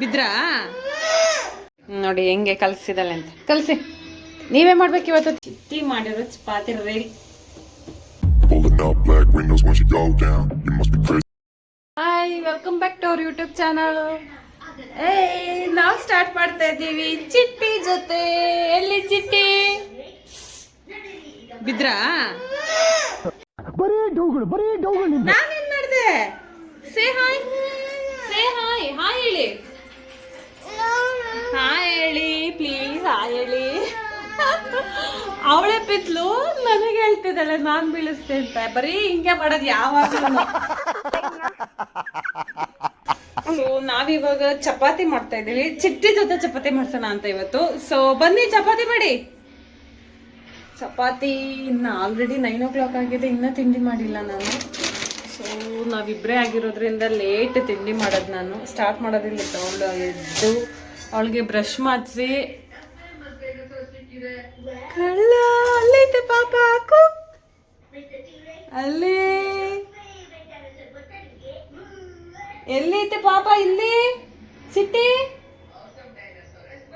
ಬಿದ್ರಾ? ನೋಡಿ ಹೆಂಗೆ ಕಲ್ಸಿದಾಳೆ ಅಂತ. ಕಲ್ಸಿ. ನೀವೇ ಮಾಡ್ಬೇಕು ಇವತ್ತು. ಚಿತ್ತಿ ಮಾಡಿರೋ chapati ready. Hi welcome back to our YouTube channel ಏ ನಾವು ಸ್ಟಾರ್ಟ್ ಮಾಡ್ತಾ ಇದ್ದೀವಿ. ಚಿಟ್ಟಿ ಜೊತೆ. ಎಲ್ಲಿ ಚಿಟ್ಟಿ? ಬಿದ್ರಾ? ನಾನೇನ್ ಮಾಡ್ದೆ? Say hi say hi hi ಹೇಳಿ. ಹಾಯ್ ಹೇಳಿ ಪ್ಲೀಸ್ ಹೇಳಿ. ಅವಳೆ ಪಿತ್ಲು, ನನಗೆ ಹೇಳ್ತಿದ್ದಾಳೆ, ನಾನ್ ಬೀಳಿಸ್ತೆ ಅಂತ. ಬರೀ ಹಿಂಗೆ ಮಾಡೋದು ಯಾವಾಗ ನಾವಿವಾಗ ಚಪಾತಿ ಮಾಡ್ತಾ ಇದೀವಿ ಚಿಟ್ಟಿ ಜೊತೆ ಚಪಾತಿ ಮಾಡ್ಸೋಣ ಅಂತ ಇವತ್ತು. ಸೊ ಬನ್ನಿ, ಚಪಾತಿ ಮಾಡಿ. ಚಪಾತಿ ಇನ್ನು ಆಲ್ರೆಡಿ ನೈನ್ ಓ ಕ್ಲಾಕ್ ಆಗಿದೆ. ಇನ್ನೂ ತಿಂಡಿ ಮಾಡಿಲ್ಲ ನಾನು. ಸೊ ನಾವಿಬ್ಬರೇ ಆಗಿರೋದ್ರಿಂದ ಲೇಟ್ ತಿಂಡಿ ಮಾಡೋದು ನಾನು. ಸ್ಟಾರ್ಟ್ ಮಾಡೋದಿಲ್ಲ, ತಗೊಂಡು ಎದ್ದು ಅವಳಿಗೆ ಬ್ರಷ್ ಮಾಡಿಸಿ. ಕಳ್ಳ ಅಲ್ಲೈತೆ ಪಾಪ ಹಾಕು. ಅಲ್ಲೇ. ಎಲ್ಲೈತೆ ಪಾಪ ಇಲ್ಲಿ. ಸಿಟ್ಟಿ.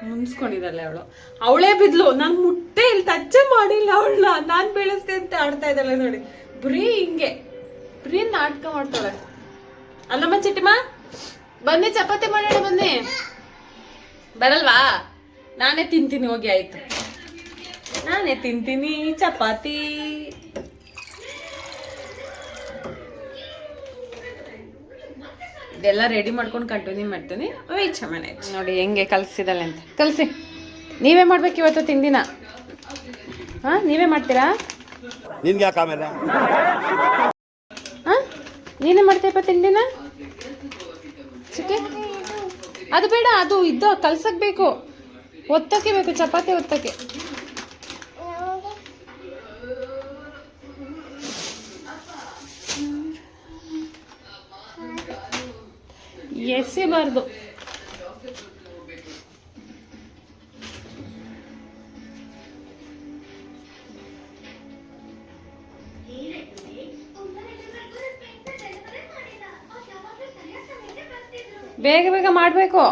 ಮುನ್ಸ್ಕೊಂಡಿದ್ದಾಳೆ ಅವಳು. ಅವಳೇ ಬಿದ್ಲು. ನಾನು ಮುಟ್ಟೆ ಇಲ್ಲಿ ಟಚ್ ಮಾಡಿಲ್ಲ ಅವಳನ್ನ. ನಾನು ಬೆಳೆಸ್ತೇ ಅಂತ ಆಡ್ತಾ ಇದ್ದಾಳೆ ನೋಡಿ. ಬರೀ ಹಿಂಗೆ. ಬರೀ ನಾಟಕ ಮಾಡ್ತಾಳೆ. ಅಲ್ಲಮ್ಮ ಚಿಟ್ಟಿಮ್ಮ ಬನ್ನಿ ಚಪಾತಿ ಮಾಡೋಣ ಬನ್ನಿ. ಬರಲ್ವಾ? ನಾನೇ ತಿಂತೀನಿ ಹೋಗಿ ಆಯ್ತು. ನಾನೇ ತಿಂತೀನಿ ಚಪಾತಿ. ಇದೆಲ್ಲ ರೆಡಿ ಮಾಡ್ಕೊಂಡು ಕಂಟಿನ್ಯೂ ಮಾಡ್ತೀನಿ. ವೆಯ್ಟ್ ಮನೆ. ನೋಡಿ ಹೆಂಗೆ ಕಲಿಸಿದಲ್ಲ ಅಂತ. ಕಲ್ಸಿ. ನೀವೇ ಮಾಡ್ಬೇಕು ಇವತ್ತು ತಿಂದಿನ ಹಾ ನೀವೇ ಮಾಡ್ತೀರಾ? ನಿನ್ಗೆ ಯಾಕೆ ಆಮೇಲೆ? ಹಾ ನೀನೇ ಮಾಡ್ತೀಯಪ್ಪ ತಿಂದಿನ ಅದು ಬೇಡ ಅದು ಇದ್ದ ಕಲ್ಸಕ್ ಬೇಕು. ಒತ್ತಕ್ಕೆ ಬೇಕು ಚಪಾತಿ ಒತ್ತಕ್ಕೆ. ಎಸಿಬಾರ್ದು. ಬೇಗ ಬೇಗ ಮಾಡಬೇಕು.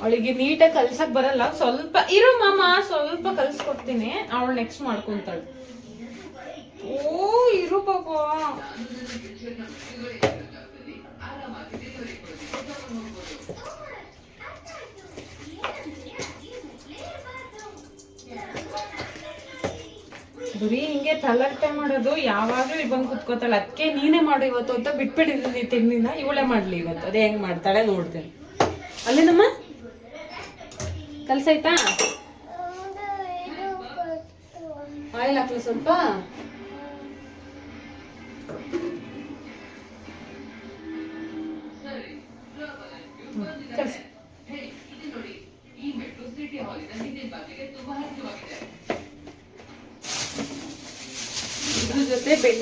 ಅವಳಿಗೆ ನೀಟಾಗಿ ಕಲ್ಸಕ್ ಬರಲ್ಲ. ಸ್ವಲ್ಪ ಇರು ಮಾಮ, ಸ್ವಲ್ಪ ಕಲ್ಸ್ಕೊಡ್ತೀನಿ. ಅವಳು ನೆಕ್ಸ್ಟ್ ಮಾಡ್ಕೊಂತಾಳೆ. ಓ, ಇರು ಪಾಪ ಬರೀ ಹಿಂಗೆ ತಲಟ್ಟೆ ಮಾಡೋದು ಯಾವಾಗ್ಲೂ ಇವ್ ಬಂದು ಕುತ್ಕೋತಾಳೆ. ಅದಕ್ಕೆ ನೀನೇ ಮಾಡು ಇವತ್ತು ಅಂತ ಬಿಟ್ಬಿಟ್ಟಿದ್ದೀನಿ ತಿಂಡಿನ ಇವಳೆ ಮಾಡ್ಲಿ ಇವತ್ತು. ಅದೇ ಹೆಂಗ್ ಮಾಡ್ತಾಳೆ ನೋಡ್ತೇನೆ. ಅಲ್ಲೇನಮ್ಮ? ಕಲ್ಸಾಯ್ತಾ ಆಯಿಲ್ ಹಾಕ್ಲ ಸ್ವಲ್ಪ.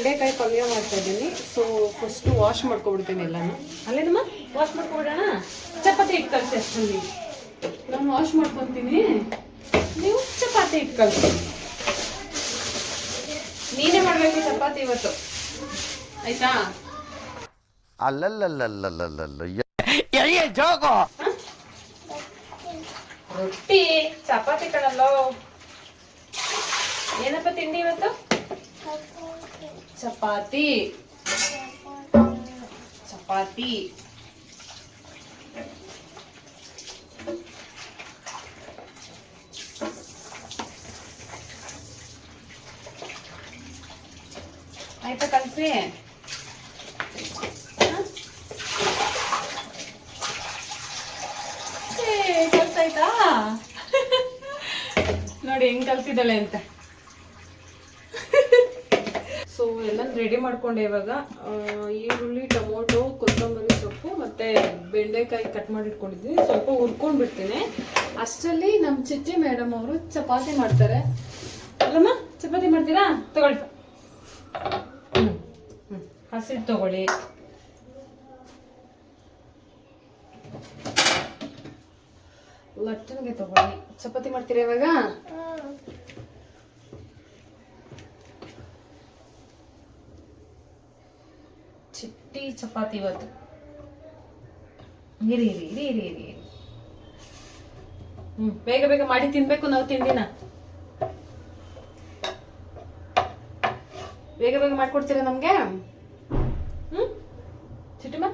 ಬೆಂಡೆಕಾಯಿ ಪಲ್ಯ ಮಾಡ್ತಾ ಇದ್ದೀನಿ. ಸೊ ಫಸ್ಟ್ ವಾಶ್ ಮಾಡ್ಕೊಬಿಡ್ತೀನಿ ಎಲ್ಲಾನು. ಅಲ್ಲೇನಮ್ಮ? ವಾಶ್ ಮಾಡ್ಕೊಬಿಡೋಣ? ಚಪಾತಿ ಇಟ್ಟು ಕಳಿಸಿ ಅಷ್ಟೊಂದು ನಾನು ವಾಶ್ ಮಾಡ್ಕೊತೀನಿ. ನೀವು ಚಪಾತಿ ಇಟ್ಟು ಕಳಿಸಿ ನೀನೇ ಮಾಡಬೇಕು ಚಪಾತಿ ಇವತ್ತು. ಆಯ್ತಾ? ಅಲ್ಲಲ್ಲಲ್ಲಲ್ಲಲ್ಲಲ್ಲ ರೊಟ್ಟಿ ಚಪಾತಿ ಕಣಲ್ಲೋ. ಏನಪ್ಪ ತಿಂಡಿ ಇವತ್ತು? ಚಪಾತಿ ಚಪಾತಿ ಆಯ್ತಾ ಕಲ್ಸಿ ಕೆಲಸ ಆಯ್ತಾ ನೋಡಿ ಹೆಂಗ್ ಕಲ್ಸಿದಾಳೆ ಅಂತ ಸೊ ಎಲ್ಲ ರೆಡಿ ಮಾಡ್ಕೊಂಡೆ ಇವಾಗ. ಈರುಳ್ಳಿ, ಟೊಮೊಟೊ, ಕೊತ್ತಂಬರಿ ಸೊಪ್ಪು ಮತ್ತೆ ಬೆಂಡೆಕಾಯಿ ಕಟ್ ಮಾಡಿ ಇಟ್ಕೊಂಡಿದ್ದೀನಿ ಸ್ವಲ್ಪ ಹುರ್ಕೊಂಡು ಬಿಡ್ತೀನಿ. ಅಷ್ಟರಲ್ಲಿ ನಮ್ಮ ಚಿಟ್ಟಿ ಮೇಡಮ್ ಅವರು ಚಪಾತಿ ಮಾಡ್ತಾರೆ. ಅಲ್ಲಮ್ಮ, ಚಪಾತಿ ಮಾಡ್ತೀರಾ? ತಗೊಳ್ಳಿ. ಹ್ಞೂ ಹ್ಞೂ ಹಸಿಟ್ಟು ತಗೊಳ್ಳಿ. ಲಟ್ಟನ್ಗೆ ತಗೊಳ್ಳಿ. ಚಪಾತಿ ಮಾಡ್ತೀರಾ ಇವಾಗ ಚಿಟ್ಟಿ ಚಪಾತಿ ಇವತ್ತು. ಇರಿ ಇರಿ ಇರಿ ಇರಿ ಇರಿ ಬೇಗ ಬೇಗ ಮಾಡಿ ತಿನ್ಬೇಕು ನಾವು ತಿಂಡಿನ. ಬೇಗ ಬೇಗ ಮಾಡ್ಕೊಡ್ತೀರಾ ನಮ್ಗೆ? ಹ್ಮ್? ಚಿಟಿಮ?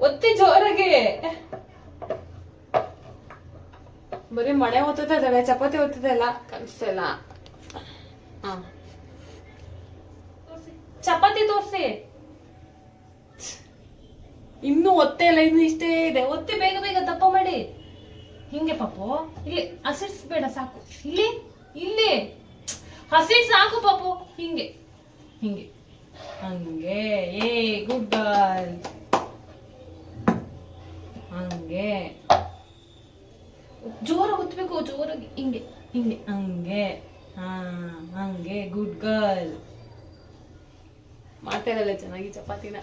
ಒತ್ತಿ ಜೋರಾಗಿ. ಬರೀ ಮಳೆ ಓದ್ತಾ ಇದ್ದಾಳೆ ಚಪಾತಿ ಓದ್ತದೆ ಇಲ್ಲ ಕಲಿಸ್ತಾ ಹಾಂ. ಹಾ ಚಪಾತಿ ತೋರ್ಸಿ. ಇನ್ನು ಒತ್ತೆ ಇಲ್ಲ, ಇನ್ನು ಇಷ್ಟೇ ಇದೆ. ಒತ್ತಿ ಬೇಗ ಬೇಗ ದಪ್ಪ ಮಾಡಿ. ಹಿಂಗೆ ಪಾಪು, ಇಲ್ಲಿ ಹಸಿಡ್ಸ್ಬೇಡ ಸಾಕು. ಇಲ್ಲಿ ಇಲ್ಲಿ. ಹಸಿಡ್ ಸಾಕು ಪಾಪು. ಹಿಂಗೆ ಹಿಂಗೆ. ಹಂಗೆ. ಏ, ಗುಡ್ ಬಾಯ್. ಹಂಗೆ. ಜೋರಾಗಿ ಒತ್ತಬೇಕು ಜೋರಾಗಿ ಹಿಂಗೆ ಹಿಂಗೆ, ಹಂಗೆ. ಹಾ, ಹಂಗೆ, ಗುಡ್ ಗರ್ಲ್. ಮಾತಾಡಲ್ಲ ಚೆನ್ನಾಗಿ, ಚಪಾತಿನ.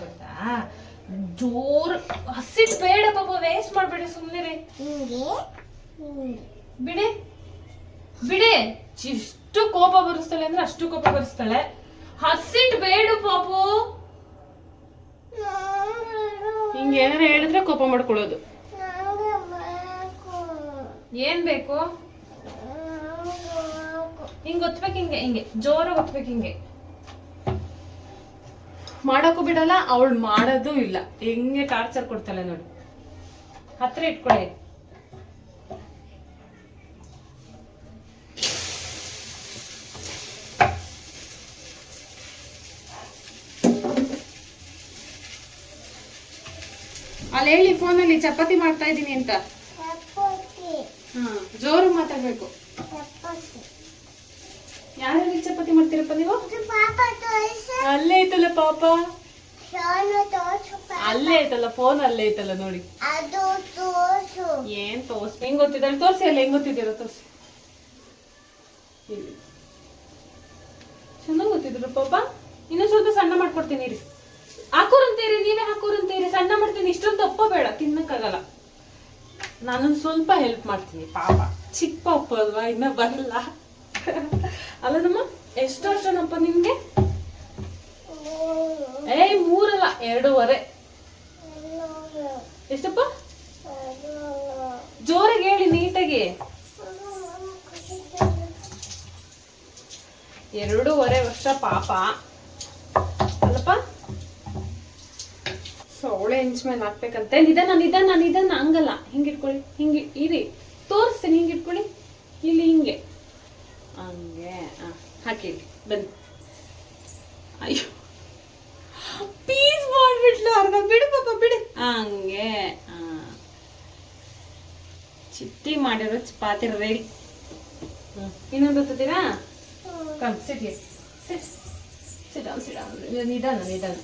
ಗೊತ್ತಾ? ಜೋರ್ ಹಸಿಟ್ ಬೇಡ ಪಾಪ ವೇಸ್ಟ್ ಮಾಡ್ಬೇಡಿ ಸುಮ್ಮನೆ ಬಿಡಿ. ಬಿಡಿ. ಎಷ್ಟು ಕೋಪ ಬರಿಸ್ತಾಳೆ ಅಂದ್ರೆ ಅಷ್ಟು ಕೋಪ ಬರಿಸ್ತಾಳೆ. ಹಸಿಟ್ ಬೇಡ ಪಾಪು. ಹಿಂಗೆ ಏನಾರ ಹೇಳಿದ್ರೆ ಕೋಪ ಮಾಡ್ಕೊಳ್ಳೋದು. ಏನ್ ಬೇಕು? ಹಿಂಗ್ ಒತ್ಬೇಕು ಹಿಂಗೆ ಹಿಂಗೆ. ಜೋರಾಗಿ ಒತ್ಬೇಕು ಹಿಂಗೆ. ಮಾಡಕ್ಕೂ ಬಿಡಲ್ಲ ಅವಳು ಮಾಡೋದು ಇಲ್ಲ. ಹೆಂಗೆ ಟಾರ್ಚರ್ ಕೊಡ್ತಾಳೆ ನೋಡಿ. ಹತ್ರ ಇಟ್ಕೊಳ್ಳಿ. ಅಲ್ಲಿ ಹೇಳಿ ಫೋನಲ್ಲಿ ಚಪಾತಿ ಮಾಡ್ತಾ ಇದ್ದೀನಿ ಅಂತ. ಹಾ ಜೋರು ಮಾತಾಡ್ಬೇಕು ಯಾರಲ್ಲಿ ಚಪಾತಿ ಮಾಡ್ತೀರಪ್ಪ ನೀವು ಅಲ್ಲೇ ಐತಲ್ಲ ಪಾಪ? ಅಲ್ಲೇ ಐತಲ್ಲ ಫೋನ್ ಅಲ್ಲೇ ಐತಲ್ಲ ನೋಡಿ. ಏನ್ ತೋರ್ಸ್ ಹೆಂಗ್ ಗೊತ್ತಿದ್ದಾಳೆ? ತೋರ್ಸಿ ಅಲ್ಲ ಹೆಂಗ್ ಗೊತ್ತಿದ್ದೀರ? ತೋರ್ಸಿ. ಚೆನ್ನಾಗ್ ಗೊತ್ತಿದ್ರು ಪಾಪ? ಇನ್ನೂ ಸ್ವಲ್ಪ ಸಣ್ಣ ಮಾಡ್ಕೊಡ್ತೀನಿ ರೀ ಹಾಕೋರಂತೀರಿ ನೀವೇ ಹಾಕೋರಂತೀರಿ. ಸಣ್ಣ ಮಾಡ್ತೀನಿ ಇಷ್ಟೊಂದು ದಪ್ಪ ಬೇಡ ತಿನ್ನಕ್ಕಾಗಲ್ಲ. ನಾನೊಂದು ಸ್ವಲ್ಪ ಹೆಲ್ಪ್ ಮಾಡ್ತೀನಿ ಪಾಪ. ಚಿಕ್ಕ ಪಾಪ ಅಲ್ವಾ ಇನ್ನ ಬರಲ್ಲ. ಅಲ್ಲ ನಮ್ಮ ಎಷ್ಟು ವರ್ಷನಪ್ಪ ನಿಮ್ಗೆ? ಏಯ್, ಮೂರಲ್ಲ, ಎರಡೂವರೆ. ಎಷ್ಟಪ್ಪ? ಜೋರಾಗಿ ಹೇಳಿ, ನೀಟಾಗಿ. ಎರಡೂವರೆ ವರ್ಷ ಪಾಪ. ಅಲ್ಲಪ್ಪ? ಸೊಳೆ ಇಂಚ್ ಮೇಲೆ ಹಾಕ್ಬೇಕಂತೆ. ನಿಧಾನ ನಿಧಾನ ನಿಧಾನ. ಹಂಗಲ್ಲ. ಹಿಂಗೆ ಇಟ್ಕೊಳ್ಳಿ, ಹಿಂಗೆ ಇರಿ. ತೋರಿಸ್ತೀನಿ, ಹಿಂಗೆ ಇಟ್ಕೊಳ್ಳಿ. ಇಲ್ಲಿ, ಹಿಂಗೆ. ಹಂಗೆ. ಹಾಂ ಬನ್ನಿ. ಅಯ್ಯೋ. ಪೀಸ್ ಮಾಡ್ಬಿಟ್ಲು ಅರ್ಧ ಬಿಡು ಪಾಪ ಬಿಡು. ಹಂಗೆ. ಚಿಟ್ಟಿ ಮಾಡಿರೋ ಚಪಾತಿ ರೆಡಿ ಇನ್ನೊಂದು ಹೊತ್ತೀರಾ ಕಮ್ ಸಿಟಿ ಸಿಟ್ ಸಿಟ್ ನಿಧಾನ ನಿಧಾನ.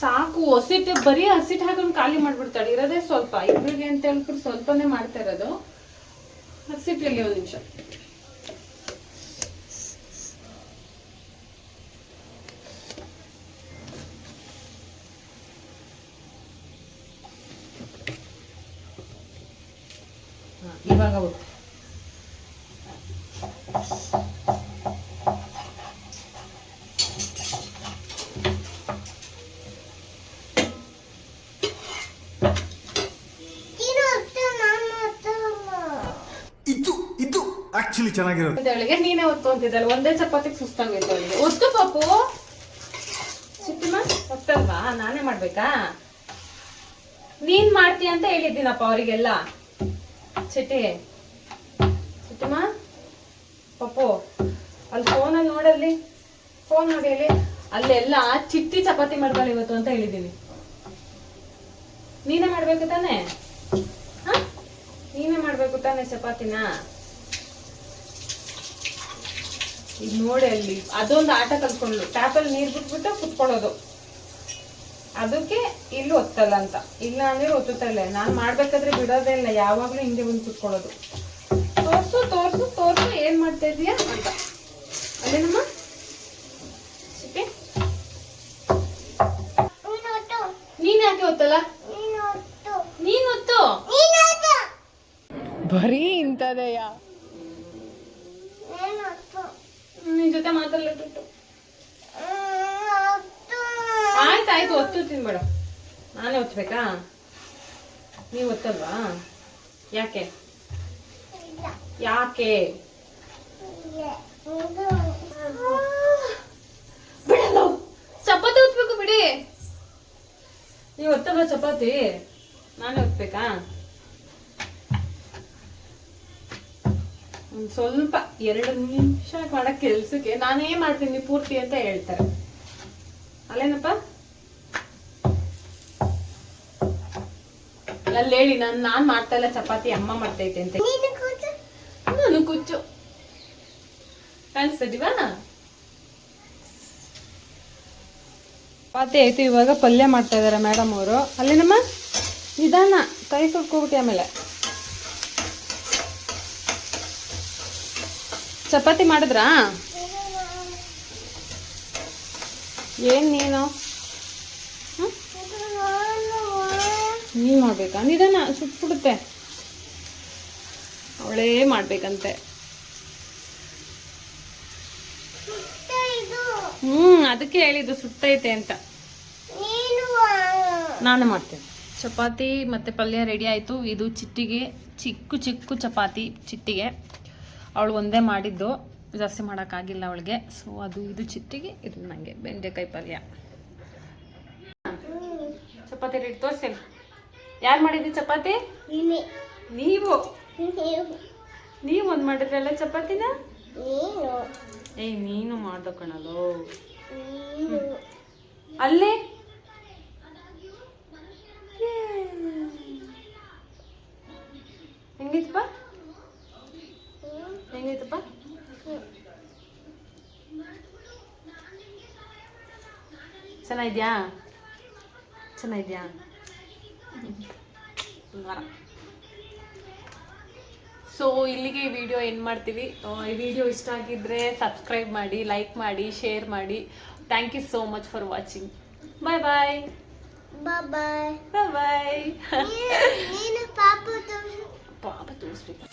ಸಾಕು ಹಸಿಟ್ಟು ಬರೀ ಹಸಿಟ್ಟು ಹಾಕೊಂಡು ಖಾಲಿ ಮಾಡ್ಬಿಡ್ತಾಳೆ. ಇರೋದೇ ಸ್ವಲ್ಪ. ಇಬ್ಬರಿಗೆ ಅಂತ ಹೇಳ್ಬಿಟ್ಟು ಸ್ವಲ್ಪನೇ ಮಾಡ್ತಾ ಇರೋದು. ಹಸಿಟ್ಟಲ್ಲಿ ಒಂದು ನಿಮಿಷ. ಇವಾಗ ಒತ್ತು. ಇದು ಆಕ್ಚುಲಿ ಚೆನ್ನಾಗಿರೋದು. ಅವಳಿಗೆ ನೀನೇ ಒತ್ಕೊಂತಿದ್ದಲ್ಲ ಒಂದೇ ಚಪಾತಿಗೆ ಸುಸ್ತಾಗೋಯ್ತು ಅವಳಿಗೆ. ಒತ್ತು ಪಾಪು. ಚಿಟ್ಟಿಮ್ಮ ಒತ್ತಲ್ವಾ? ನಾನೇ ಮಾಡ್ಬೇಕಾ? ನೀನ್ ಮಾಡ್ತೀಯ ಅಂತ ಹೇಳಿದ್ದೀನಪ್ಪ ಅವರಿಗೆಲ್ಲ. ಚಿಟ್ಟಿ. ಚಿಟ್ಟಮ್ಮ ಪಪ್ಪು, ಅಲ್ಲಿ ಫೋನಲ್ಲಿ ನೋಡಲ್ಲಿ ಫೋನ್ ನೋಡಿ ಅಲ್ಲಿ ಅಲ್ಲೆಲ್ಲ ಚಿಟ್ಟಿ ಚಪಾತಿ ಮಾಡ್ಕೊಳ್ಳಿ ಇವತ್ತು ಅಂತ ಹೇಳಿದ್ದೀನಿ ನೀನೇ ಮಾಡ್ಬೇಕು ತಾನೆ? ಹಾ? ನೀನೇ ಮಾಡ್ಬೇಕು ತಾನೆ ಚಪಾತಿನ? ಈಗ ನೋಡಿ ಅಲ್ಲಿ, ಅದೊಂದು ಆಟ ಕಲ್ತ್ಕೊಂಡ್ಲು ಟ್ಯಾಪಲ್ಲಿ ನೀರು ಬಿಟ್ಬಿಟ್ಟು ಕುತ್ಕೊಳ್ಳೋದು. ಅದಕ್ಕೆ ಇಲ್ಲಿ ಒತ್ತಲ್ಲ ಅಂತ. ಇಲ್ಲ ಅಂದ್ರೆ ಒತ್ತುತ್ತಾ ಇಲ್ಲ. ನಾನು ಮಾಡ್ಬೇಕಾದ್ರೆ ಬಿಡೋದೇ ಇಲ್ಲ. ಯಾವಾಗ್ಲೂ ಹಿಂಗೆ ಬಂದು ಕುತ್ಕೊಳ್ಳೋದು. ತೋರ್ಸು ತೋರ್ಸು ತೋರ್ಸು. ಏನ್ ಮಾಡ್ತಾ ಇದೀಯಾ? ಅಂತ. ಅಲ್ಲೇನಮ್ಮ? ನೀನು ಯಾಕೆ ಒತ್ತಲ್ಲ? ನೀನು ಒತ್ತು. ಬರೀ ಇಂತದಯ್ಯ ಏನು ಹೊತ್ತು ನಿನ್ ಜೊತೆ ಮಾತಾಡ್ಲಿಟ್ಟು ಆಯ್ತಾಯ್ತು ಒತ್ತು ತಿನ್ಬೇಡ. ನಾನೇ ಒತ್ಬೇಕಾ? ನೀವು ಒತ್ತಲ್ವಾ? ಯಾಕೆ? ಯಾಕೆ? ಚಪಾತಿ ಒತ್ಬೇಕು ಬಿಡಿ. ನೀವು ಒತ್ತಲ್ವಾ ಚಪಾತಿ? ನಾನೇ ಒತ್ಬೇಕಾ? ಒಂದ್ ಸ್ವಲ್ಪ ಎರಡು ನಿಮಿಷ ಮಾಡೋ ಕೆಲ್ಸಕ್ಕೆ ನಾನೇ ಮಾಡ್ತೀನಿ ಪೂರ್ತಿ ಅಂತ ಹೇಳ್ತಾರೆ. ಅಲ್ಲೇನಪ್ಪ? ಅಲ್ಲಿ ಹೇಳಿ ನಾನು ನಾನ್ ಮಾಡ್ತಾ ಇಲ್ಲ ಚಪಾತಿ ಅಮ್ಮ ಮಾಡ್ತೈತೆ ಅಂತ. ನೀನು ಕೂತು ನಾನು ಕುಚ್ಚು ಕಾಣಿಸ್ತದಿವಾ ಚಪಾತಿ ಆಯ್ತು ಇವಾಗ ಪಲ್ಯ ಮಾಡ್ತಾ ಇದಾರೆ ಮೇಡಮ್ ಅವರು. ಅಲ್ಲೇನಮ್ಮ? ನಿಧಾನ ಕೈ ಕೊಟ್ಕೋಬಿಟ್ಟು ಆಮೇಲೆ. ಚಪಾತಿ ಮಾಡಿದ್ರಾ? ಏನ್ ನೀನು ಹ್ಮ್? ಇದು ನಾನು ನೀನ್ ಮಾಡ್ಬೇಕಾ? ನಿಧಾನ ಸುಟ್ಬಿಡುತ್ತೆ. ಅವಳೇ ಮಾಡ್ಬೇಕಂತೆ. ಹ್ಞೂ ಅದಕ್ಕೆ ಹೇಳಿದ್ದು ಸುಟ್ಟೈತೆ ಅಂತ. ನೀನು ನಾನು ಮಾಡ್ತೇನೆ. ಚಪಾತಿ ಮತ್ತು ಪಲ್ಯ ರೆಡಿ ಆಯಿತು. ಇದು ಚಿಟ್ಟಿಗೆ ಚಿಕ್ಕ ಚಿಕ್ಕ ಚಪಾತಿ ಚಿಟ್ಟಿಗೆ. ಅವಳು ಒಂದೇ ಮಾಡಿದ್ದು. ಜಾಸ್ತಿ ಮಾಡೋಕ್ಕಾಗಿಲ್ಲ ಅವಳಿಗೆ. ಸೊ ಅದು ಇದು ಚಿಟ್ಟಿಗೆ ಇದು ನನಗೆ ಬೆಂಡೆಕಾಯಿ ಪಲ್ಯ. ಚಪಾತಿ ರೆಡಿ ತೋರಿಸಿ ಯಾರು ಮಾಡಿದ್ದಿ ಚಪಾತಿ? ನೀವು? ನೀವು? ಒಂದು ಮಾಡಿದ್ರಲ್ಲ ಚಪಾತಿನ? ಏಯ್ ನೀನು ಮಾಡ್ದ ಕಣಲು ಅಲ್ಲಿ? ಹೆಂಗಿತ್ತಪ್ಪ? ಹೆಂಗಿತ್ತಪ್ಪ? ಚೆನ್ನಾಗಿದ್ಯಾ? ಚೆನ್ನಾಗಿದ್ಯಾ? ಸೊ ಇಲ್ಲಿಗೆ ಈ ವಿಡಿಯೋ ಏನು ಮಾಡ್ತೀವಿ. ಈ ವಿಡಿಯೋ ಇಷ್ಟ ಆಗಿದ್ದರೆ ಸಬ್ಸ್ಕ್ರೈಬ್ ಮಾಡಿ ಲೈಕ್ ಮಾಡಿ ಶೇರ್ ಮಾಡಿ. Thank you so much for watching bye bye bye bye bye bye ಪಾಪ ತೋರಿಸ್ಬೇಕು.